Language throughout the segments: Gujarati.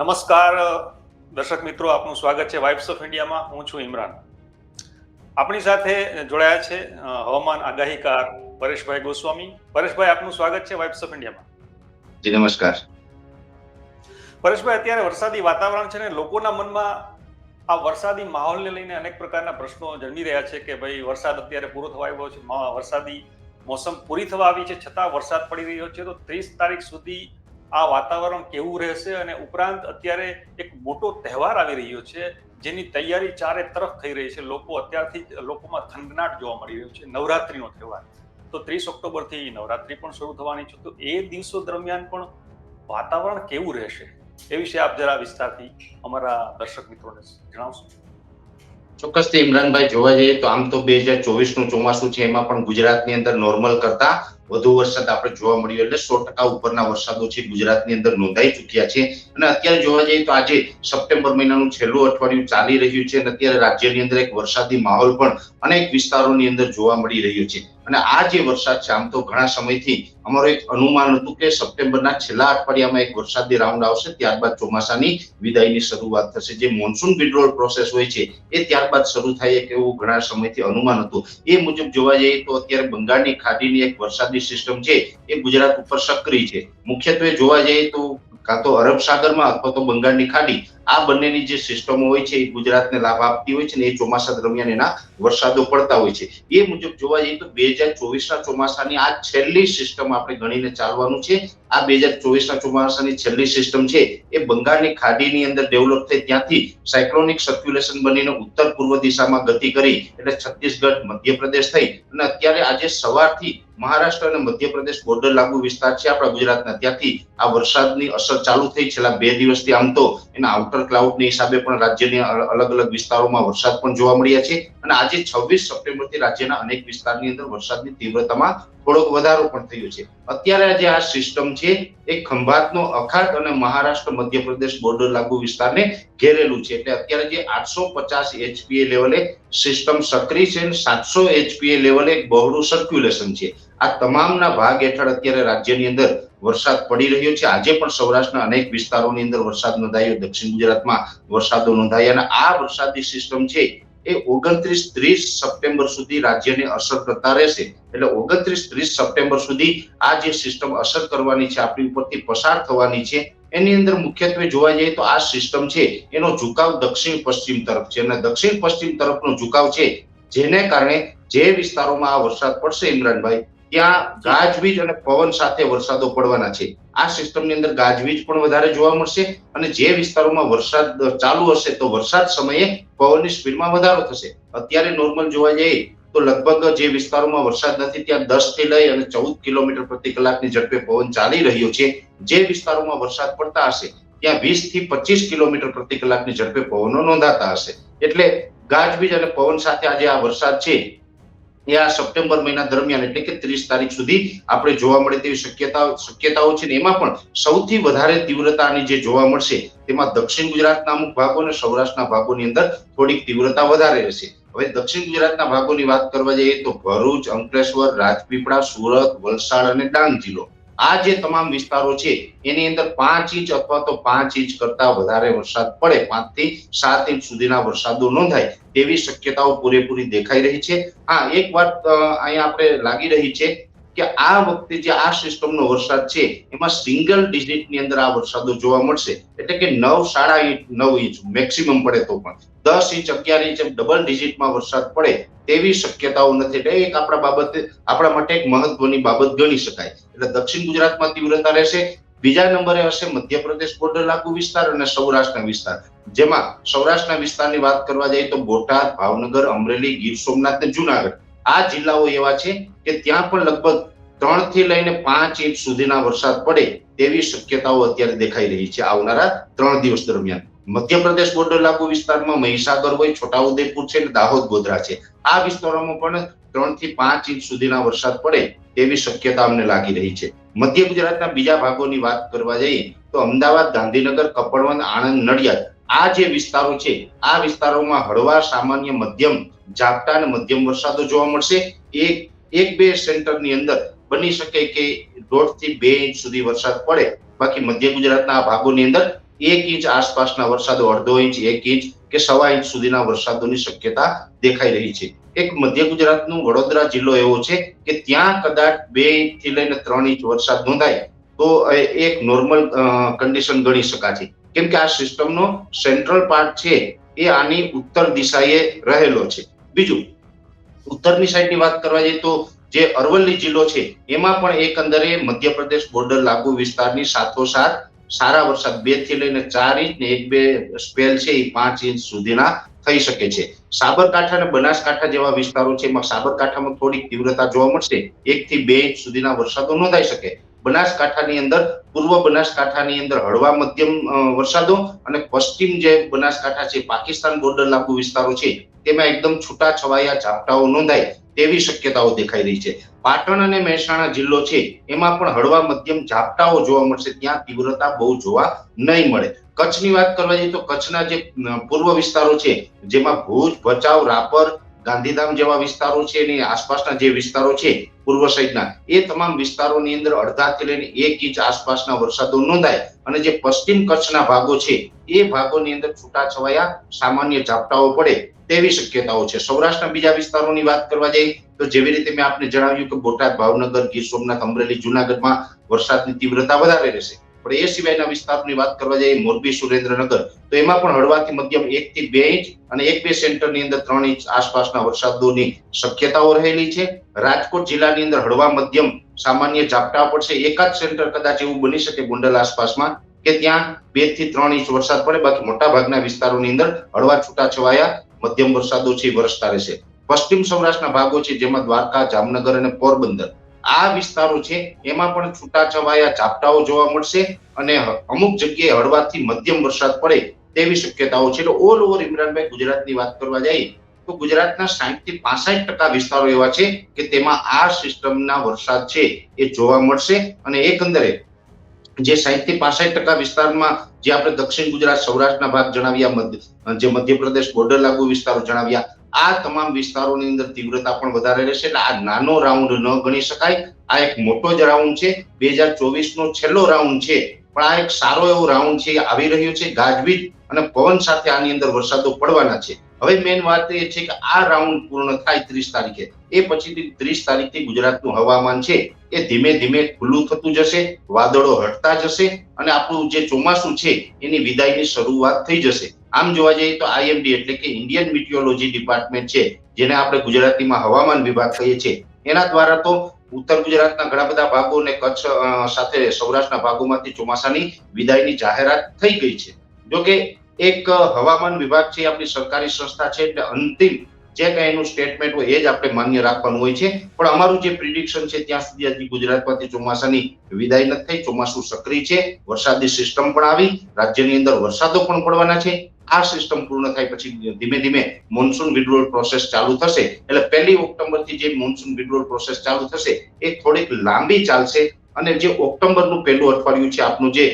નમસ્કાર દર્શક મિત્રો આપનું સ્વાગત છે વાઇબ્સ ઓફ ઇન્ડિયામાં હું છું ઇમરાન. આપણી સાથે જોડાયા છે હવામાન આગાહીકાર પરેશભાઈ ગોસ્વામી. પરેશભાઈ આપનું સ્વાગત છે વાઇબ્સ ઓફ ઇન્ડિયામાં જી નમસ્કાર. પરેશભાઈ અત્યારે વરસાદી વાતાવરણ છે ને લોકોના મનમાં આ વરસાદી માહોલને લઈને અનેક પ્રકારના પ્રશ્નો જન્મી રહ્યા છે કે ભાઈ વરસાદ અત્યારે પૂરો થવા આવ્યો છે વરસાદી મોસમ પૂરી થવા આવી છે છતાં વરસાદ પડી રહ્યો છે. તો ત્રીસ તારીખ સુધી આ વાતાવરણ કેવું રહેશે અને ઉપરાંત અત્યારે એક મોટો તહેવાર આવી રહ્યો છે, જેની તૈયારી ચારે તરફ થઈ રહી છે. લોકો અત્યારથી લોકોમાં થનગનાટ જોવા મળી રહ્યો છે. નવરાત્રીનો તહેવાર. તો ત્રીસ ઓક્ટોબરથી નવરાત્રી પણ શરૂ થવાની છે. તો એ દિવસો દરમિયાન પણ વાતાવરણ કેવું રહેશે એ વિશે આપ જરા વિસ્તારથી અમારા દર્શક મિત્રોને જણાવશો. ચોક્કસથી ઇમરાનભાઈ, જોવા જઈએ તો આમ તો બે હજાર ચોવીસનું ચોમાસું છે. એમાં પણ ગુજરાતની અંદર નોર્મલ કરતા વધુ વરસાદ આપણે જોવા મળ્યો એટલે સો ટકા ઉપરના વરસાદો છે ગુજરાતની અંદર નોંધાઈ ચુક્યા છે. અને અત્યારે જોવા જઈએ તો આજે સપ્ટેમ્બર મહિનાનું છેલ્લું અઠવાડિયું ચાલી રહ્યું છે અને અત્યારે રાજ્યની અંદર એક વરસાદી માહોલ પણ અનેક વિસ્તારોની અંદર જોવા મળી રહ્યો છે. અને આ જે વરસાદ છે, આમ તો ઘણા સમયથી અમારો એક અનુમાન હતું કે સપ્ટેમ્બરના છેલ્લા અઠવાડિયામાં એક વરસાદી રાઉન્ડ આવશે, ત્યારબાદ ચોમાસાની વિદાયની શરૂઆત થશે. જે મોન્સૂન વિડ્રોલ પ્રોસેસ હોય છે, એ ત્યારબાદ શરૂ થાય એવું ઘણા સમયથી અનુમાન હતું. એ મુજબ જોવા જઈએ તો અત્યારે બંગાળની ખાડીની એક વરસાદી સિસ્ટમ છે, એ ગુજરાત ઉપર સક્રિય છે. મુખ્યત્વે જોવા જઈએ તો કાં તો અરબ સાગરમાં અથવા તો બંગાળની ખાડી આ બંનેની જે સિસ્ટમો હોય છે, એ ગુજરાતને લાભ આપતી હોય છે ને એ ચોમાસા દરમિયાન એના વરસાદો પડતા હોય છે. એ મુજબ જોવા જઈએ તો બે હજાર ચોવીસના ચોમાસાની આ છેલ્લી સિસ્ટમ આપણે ગણીને ચાલવાનું છે. આ બે હજાર ચોવીસના ચોમાસાની છેલ્લી સિસ્ટમ છે, એ બંગાળની ખાડીની અંદર ડેવલપ થઈ ત્યાંથી સાયક્લોનિક સર્ક્યુલેશન બનીને ઉત્તર પૂર્વ દિશામાં ગતિ કરી એટલે છત્તીસગઢ, મધ્યપ્રદેશ થઈ અને અત્યારે આજે સવારથી મહારાષ્ટ્ર અને મધ્યપ્રદેશ બોર્ડર લાગુ વિસ્તાર છે આપણા ગુજરાતના. ત્યાંથી આ વરસાદની અસર ચાલુ થઈ છેલ્લા બે દિવસથી આમ તો. એના આઉટર ક્લાઉડની હિસાબે પણ રાજ્યની અલગ અલગ વિસ્તારોમાં વરસાદ પણ જોવા મળ્યા છે. અને આજે છવ્વીસ સપ્ટેમ્બરથી રાજ્યના અનેક વિસ્તારની અંદર વરસાદની તીવ્રતામાં થોડોક વધારો પણ થયો છે. અત્યારે જે આ સિસ્ટમ છે, એ ખંભાતનો અખાત અને મહારાષ્ટ્ર મધ્યપ્રદેશ બોર્ડર લાગુ વિસ્તારને ઘેરેલું છે. એટલે અત્યારે જે આઠસો પચાસ એચપીએ લેવલે સિસ્ટમ સક્રિય છે અને સાતસો એચપીએ લેવલે એક બહોળું સર્ક્યુલેશન છે. આ તમામના ભાગ હેઠળ અત્યારે રાજ્યની અંદર વરસાદ પડી રહ્યો છે. આજે પણ સૌરાષ્ટ્રના અનેક વિસ્તારોની અંદર વરસાદ નોંધાયો. દક્ષિણ ગુજરાતમાં વરસાદો નોંધાયા અને આ વરસાદી સિસ્ટમ છે એ ઓગણત્રીસ ત્રીસ સપ્ટેમ્બર સુધી રાજ્યને અસર કરતા રહેશે. એટલે ઓગણત્રીસ ત્રીસ સપ્ટેમ્બર સુધી આ જે સિસ્ટમ અસર કરવાની છે, આપણી ઉપરથી પસાર થવાની છે, એની અંદર મુખ્યત્વે જોવા જઈએ તો આ સિસ્ટમ છે, એનો ઝુકાવ દક્ષિણ પશ્ચિમ તરફ છે. અને દક્ષિણ પશ્ચિમ તરફનો ઝુકાવ છે, જેને કારણે જે વિસ્તારોમાં આ વરસાદ પડશે, ઇમરાનભાઈ, ત્યાં ગાજવીજ અને પવન સાથે વરસાદો પડવાના છે. આ સિસ્ટમની અંદર ગાજવીજ પણ વધારે જોવા મળશે અને જે વિસ્તારોમાં વરસાદ ચાલુ હશે તો વરસાદ સમયે પવનની સ્પીડમાં વધારો થશે. અત્યારે નોર્મલ જોવા જઈએ તો લગભગ જે વિસ્તારોમાં વરસાદ નથી ત્યાં દસથી લઈ અને ચૌદ કિલોમીટર પ્રતિ કલાકની ઝડપે પવન ચાલી રહ્યો છે. જે વિસ્તારોમાં વરસાદ પડતા હશે ત્યાં વીસથી પચીસ કિલોમીટર પ્રતિ કલાકની ઝડપે પવનો નોંધાતા હશે. એટલે ગાજવીજ અને પવન સાથે આજે આ વરસાદ છે. એ આ સપ્ટેમ્બર મહિના દરમિયાન, એટલે કે ત્રીસ તારીખ સુધી આપણે જોવા મળે તેવી શક્યતાઓ શક્યતાઓ છે ને, એમાં પણ સૌથી વધારે તીવ્રતાની જે જોવા મળશે, તેમાં દક્ષિણ ગુજરાતના અમુક ભાગો અને સૌરાષ્ટ્રના ભાગોની અંદર થોડીક તીવ્રતા વધારે રહેશે. હવે દક્ષિણ ગુજરાતના ભાગોની વાત કરવા જઈએ તો ભરૂચ, અંકલેશ્વર, રાજપીપળા, સુરત, વલસાડ અને ડાંગ જિલ્લો. આ જે તમામ વિસ્તારો છે, એની અંદર પાંચ ઇંચ અથવા તો પાંચ ઇંચ કરતા વધારે વરસાદ પડે પાંચથી સાત ઇંચ સુધીના વરસાદો નોંધાય, તેવી શક્યતાઓ પૂરેપૂરી દેખાઈ રહી છે. હા, એક વાત અહીંયા આપણે લાગી રહી છે કે આ વખતે જે આ સિસ્ટમનો વરસાદ છે, એમાં સિંગલ ડિજિટની અંદર આ વરસાદો જોવા મળશે. એટલે કે નવ સાડા નવ ઇંચ મેક્સિમમ પડે તો પણ. દસ ઇંચ, અગિયાર ઇંચ ડબલ ડિજિટમાં વરસાદ પડે તેવી શક્યતાઓ નથી. એટલે એક આપણા બાબતે, આપણા માટે એક મહત્વની બાબત ગણી શકાય. એટલે દક્ષિણ ગુજરાતમાં તીવ્રતા રહેશે. બીજા નંબરે હશે મધ્યપ્રદેશ બોર્ડર લાગુ વિસ્તાર અને સૌરાષ્ટ્રના વિસ્તાર. જેમાં સૌરાષ્ટ્રના વિસ્તારની વાત કરવા જઈએ તો બોટાદ, ભાવનગર, અમરેલી, ગીર સોમનાથ અને જુનાગઢ. આ જિલ્લાઓ એવા છે કે ત્યાં પણ લગભગ ત્રણથી લઈને પાંચ ઇંચ સુધીના વરસાદ પડે તેવી શક્યતાઓ અત્યારે દેખાઈ રહી છે આવનારા ત્રણ દિવસ દરમિયાન. મધ્યપ્રદેશ બોર્ડર લાગુ વિસ્તારમાં મહીસાગર હોય, છોટાઉદેપુર છે અને દાહોદ ગોધરા છે. આ વિસ્તારોમાં પણ ત્રણથી પાંચ ઇંચ સુધીના વરસાદ પડે તેવી શક્યતા અમને લાગી રહી છે. મધ્ય ગુજરાતના બીજા ભાગોની વાત કરવા જઈએ તો અમદાવાદ, ગાંધીનગર, કપડવંત, આણંદ, નડિયાદ આ જે વિસ્તારો છે, આ વિસ્તારોમાં હળવા સામાન્ય મધ્યમ ઝાપટા અને મધ્યમ વરસાદો જોવા મળશે. એક એક બે સેન્ટરની અંદર બની શકે કે દોઢથી બે ઇંચ સુધી વરસાદ પડે. બાકી મધ્ય ગુજરાતના ભાગોની અંદર એક ઇંચ આસપાસના વરસાદો, અડધો ઇંચ, એક ઇંચ કે સવા ઇંચ સુધીના વરસાદોની શક્યતા દેખાઈ રહી છે. એક મધ્ય ગુજરાતનું વડોદરા જિલ્લો એવો છે કે ત્યાં કદાચ બે ઇંચથી લઈને ત્રણ ઇંચ વરસાદ નોંધાય તો એક નોર્મલ કન્ડિશન ગણી શકાશે કેમ કે આ સિસ્ટમનો સેન્ટ્રલ પાર્ટ છે એ આની ઉત્તર દિશાએ રહેલો છે. બીજું, ઉત્તરની સાઈડની વાત કરવા જઈએ તો જે અરવલ્લી જિલ્લો છે, એમાં પણ એકંદરે મધ્યપ્રદેશ બોર્ડર લાગુ વિસ્તારની સાથોસાથ સારા વરસાદ બેથી લઈને ચાર ઇંચ ને એક બે સ્પેલ છે એ પાંચ ઇંચ સુધીના થઈ શકે છે. સાબરકાંઠા અને બનાસકાંઠા જેવા વિસ્તારો છે, એમાં સાબરકાંઠામાં થોડીક તીવ્રતા જોવા મળશે. એક થી બે ઇંચ સુધીના વરસાદો નોંધાઈ શકે. બનાસકાંઠાની અંદર, પૂર્વ બનાસકાંઠાની અંદર હળવા મધ્યમ વરસાદો અને પશ્ચિમ જે બનાસકાંઠા છે, પાકિસ્તાન બોર્ડર લાગુ વિસ્તારો છે, તેમાં એકદમ છૂટા છવાયા ઝાપટાઓ નોંધાય તેવી શક્યતાઓ દેખાઈ રહી છે. પાટણ અને મહેસાણા જિલ્લો છે, એમાં પણ હળવા મધ્યમ ઝાપટાઓ જોવા મળશે. ત્યાં તીવ્રતા બહુ જોવા નહીં મળે. કચ્છની વાત કરવા જઈએ તો કચ્છના જે પૂર્વ વિસ્તારો છે, જેમાં ભુજ, ભચાઉ, રાપર ગાંધીધામ જેવા વિસ્તારો છે એની આસપાસના જે વિસ્તારો છે, પૂર્વ સાઈડના, એ તમામ વિસ્તારોની અંદર અડધાથી લઈને એક ઇંચ આસપાસના વરસાદો નોંધાય અને જે પશ્ચિમ કચ્છના ભાગો છે, એ ભાગોની અંદર છૂટાછવાયા સામાન્ય ઝાપટાઓ પડે તેવી શક્યતાઓ છે. સૌરાષ્ટ્રના બીજા વિસ્તારોની વાત કરવા જઈએ તો જેવી રીતે મેં આપને જણાવ્યું કે બોટાદ, ભાવનગર, ગીર સોમનાથ, અમરેલી, જુનાગઢમાં વરસાદની તીવ્રતા વધારે રહેશે. પણ એ સિવાયના વિસ્તારની વાત કરવા જઈએ મોરબી, સુરેન્દ્રનગર, તો એમાં પણ હળવાથી મધ્યમ એક થી બે ઇંચ અને એક બે સેન્ટરની અંદર ત્રણ ઇંચ આસપાસના વરસાદોની શક્યતાઓ રહેલી છે. રાજકોટ જિલ્લાની અંદર હળવા મધ્યમ સામાન્ય ઝાપટા પડશે. એકાદ સેન્ટર કદાચ એવું બની શકે ગુંડલ આસપાસમાં કે ત્યાં બેથી ત્રણ ઇંચ વરસાદ પડે. બાકી મોટા ભાગના વિસ્તારોની અંદર હળવા છૂટાછવાયા મધ્યમ વરસાદો છે વરસતા રહેશે. પશ્ચિમ સૌરાષ્ટ્રના ભાગો છે, જેમાં દ્વારકા, જામનગર અને પોરબંદર. આ વિસ્તારો છે, એમાં પણ છૂટાછવાયા ઝાપટાઓ જોવા મળશે અને અમુક જગ્યાએ હળવાથી મધ્યમ વરસાદ પડે તેવી શક્યતાઓ છે. એટલે ઓલ ઓવર ઇમરાનભાઈ ગુજરાતની વાત કરવા જઈએ, તો ગુજરાતના સાહીઠથી પાસઠ ટકા વિસ્તારો એવા છે કે તેમાં આ સિસ્ટમના વરસાદ છે એ જોવા મળશે અને એકંદરે જે સાહીઠથી પાસઠ ટકા વિસ્તારમાં જે આપણે દક્ષિણ ગુજરાત સૌરાષ્ટ્રના ભાગ જણાવ્યા જે મધ્યપ્રદેશ બોર્ડર લાગુ વિસ્તારો જણાવ્યા આ તમામ વિસ્તારોની અંદર તીવ્રતા પણ વધારે રહેશે એટલે આ નાનો રાઉન્ડ ન ગણી શકાય. આ એક મોટો જ રાઉન્ડ છે. બે હજાર ચોવીસ નો છેલ્લો રાઉન્ડ છે. પણ આ એક સારો એવો રાઉન્ડ છે આવી રહ્યો છે. ગાજવીજ અને પવન સાથે આની અંદર વરસાદો પડવાના છે. હવે મેઇન વાત એ છે કે આ રાઉન્ડ પૂર્ણ થાય ત્રીસ તારીખે. એ પછીથી ત્રીસ તારીખથી ગુજરાતનું હવામાન છે, એ ધીમે ધીમે ખુલ્લું થતું જશે, વાદળો હટતા જશે અને આપણું જે ચોમાસું છે, એની વિદાયની શરૂઆત થઈ જશે. આમ જોવા જઈએ તો આઈએમડી એટલે કે ઇન્ડિયન મિટિયોલોજી ડિપાર્ટમેન્ટ છે, જેને આપણે ગુજરાતીમાં હવામાન વિભાગ કહીએ છીએ. એના દ્વારા તો ઉત્તર ગુજરાતના ઘણા બધા ભાગો અને કચ્છ સાથે સૌરાષ્ટ્રના ભાગોમાંથી ચોમાસાની વિદાયની જાહેરાત થઈ ગઈ છે. જોકે એક હવામાન વિભાગ છે આપણી સરકારી સંસ્થા છે, એટલે અંતિમ જે કઈ એનું સ્ટેટમેન્ટ હોય એ જ આપણે માન્ય રાખવાનું હોય છે. પણ અમારું જે પ્રિડિક્શન છે, ત્યાં સુધી હજી ગુજરાતમાંથી ચોમાસાની વિદાય નથી થઈ. ચોમાસું સક્રિય છે. વરસાદી સિસ્ટમ પણ આવી. રાજ્યની અંદર વરસાદો પણ પડવાના છે. આ સિસ્ટમ પૂર્ણ થાય પછી ધીમે ધીમે મોન્સૂન વિડ્રોલ પ્રોસેસ ચાલુ થશે. એટલે પહેલી ઓક્ટોબરથી જે મોન્સૂન વિડ્રોલ પ્રોસેસ ચાલુ થશે, એ થોડીક લાંબી ચાલશે. અને જે ઓક્ટોબરનું પહેલું અઠવાડિયું છે, આપનું જે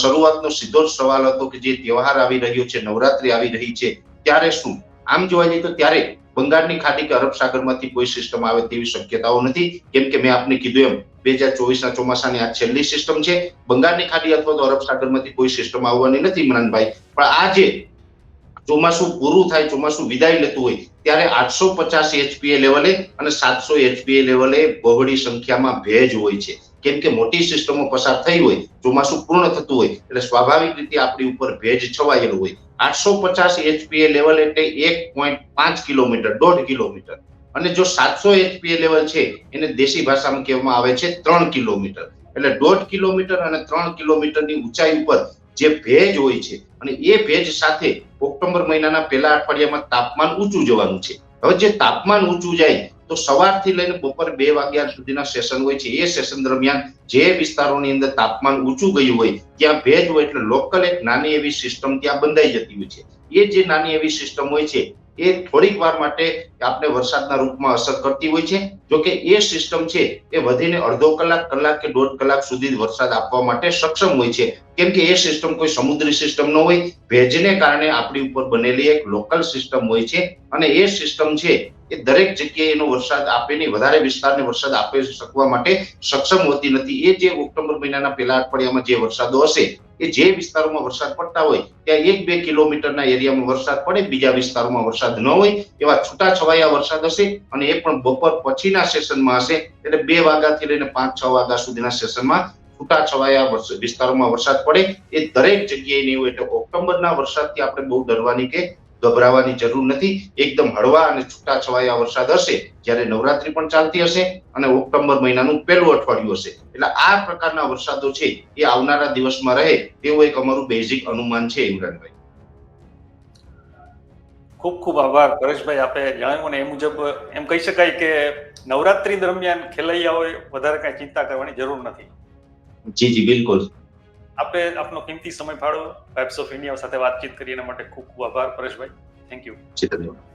શરૂઆતનો સીધો સવાલ હતો કે જે તહેવાર આવી રહ્યો છે, નવરાત્રી આવી રહી છે, ત્યારે શું? આમ જોવા જઈએ તો ત્યારે બંગાળની ખાડી કે અરબ સાગરમાંથી કોઈ સિસ્ટમ આવે તેવી શક્યતાઓ નથી. કેમ કે મેં આપને કીધું એમ, બે હજાર ચોવીસના ચોમાસાની આ છેલ્લી સિસ્ટમ છે. બંગાળની ખાડી અથવા તો અરબ સાગરમાંથી કોઈ સિસ્ટમ આવવાની નથી ઇમરાનભાઈ પણ આ જે ચોમાસું પૂરું થાય, ચોમાસું વિદાય લેતું હોય, ત્યારે આઠસો પચાસ એચપીએ લેવલે અને સાતસો એચપીએ લેવલે બહોળી સંખ્યામાં ભેજ હોય છે. કેમ કે મોટી સિસ્ટમો પસાર થઈ હોય, ચોમાસું પૂર્ણ થતું હોય, એટલે સ્વાભાવિક રીતે આપણી ઉપર ભેજ છવાયેલું હોય. આઠસો પચાસ એચપીએ લેવલ એટલે એક પોઈન્ટ પાંચ કિલોમીટર, દોઢ કિલોમીટર. અને જો સાતસો એચપીએ લેવલ છે, એને દેશી ભાષામાં કહેવામાં આવે છે ત્રણ કિલોમીટર. એટલે દોઢ કિલોમીટર અને ત્રણ કિલોમીટરની ઊંચાઈ ઉપર જે ભેજ હોય છે અને એ ભેજ સાથે ઓક્ટોબર મહિનાના પહેલા અઠવાડિયામાં તાપમાન ઊંચું જવાનું છે. હવે જે તાપમાન ઊંચું જાય તો સવારથી લઈને બપોર બે વાગ્યા સુધીના સેશન હોય છે. એ સેશન દરમિયાન જે વિસ્તારોની અંદર તાપમાન ઊંચું ગયું હોય, ત્યાં ભેજ હોય એટલે લોકલ એક નાની એવી સિસ્ટમ ત્યાં બંધાઈ જતી હોય છે. એ જે નાની એવી સિસ્ટમ હોય છે એ થોડીક વાર માટે આપણે વરસાદના રૂપમાં અસર કરતી હોય છે. જો કે એ સિસ્ટમ છે એ વધીને અડધો કલાક કલાક કે દોઢ કલાક સુધી વરસાદ આપવા માટે સક્ષમ હોય છે. કેમ કે એ સિસ્ટમ કોઈ સમુદ્રી સિસ્ટમ ન હોય. ભેજને કારણે આપણી ઉપર બનેલી એક લોકલ સિસ્ટમ હોય છે. અને એ સિસ્ટમ છે એ દરેક જગ્યાએ એનો વરસાદ આપે નહીં, વધારે વિસ્તારને વરસાદ આપી શકવા માટે સક્ષમ હોતી નથી. એ જે ઓક્ટોબર મહિનાના પહેલા અઠવાડિયામાં જે વરસાદો હશે, એ જે વિસ્તારોમાં વરસાદ પડતા હોય, ત્યાં એક બે કિલોમીટરના એરિયામાં વરસાદ પડે, બીજા વિસ્તારોમાં વરસાદ ન હોય, એવા છૂટા છવાયા વરસાદ હશે અને એ પણ બપોર પછીના સેશનમાં હશે, એટલે બે વાગ્યાથી લઈને પાંચ છ વાગ્યા સુધીના સેશનમાં છૂટા છવાયા વિસ્તારોમાં વરસાદ પડે. એ દરેક જગ્યાએ નહીં હોય, એટલે ઓક્ટોબરના વરસાદથી આપણે બહુ ડરવાની કે ગભરાવાની જરૂર નથી. એકદમ હળવા અને છૂટા છવાયા વરસાદ હશે જ્યારે નવરાત્રી પણ ચાલતી હશે અને ઓક્ટોબર મહિનાનું પહેલું અઠવાડિયું હશે. એટલે આ પ્રકારના વરસાદો છે એ આવનારા દિવસમાં રહે તેવું એક અમારું બેઝિક અનુમાન છે ઇમરાનભાઈ. ખૂબ ખૂબ આભાર. પરેશભાઈ આપે જણાવ્યું ને એ મુજબ એમ કહી શકાય કે નવરાત્રી દરમિયાન ખેલૈયાઓએ વધારે કાંઈ ચિંતા કરવાની જરૂર નથી. જી જી બિલકુલ. આપે આપનો કિંમતી સમય ફાળો પાઇપ્સ ઓફ ઇન્ડિયા સાથે વાતચીત કરી એના માટે ખૂબ ખૂબ આભાર, પરેશભાઈ. થેન્ક યુ ધન્યવાદ.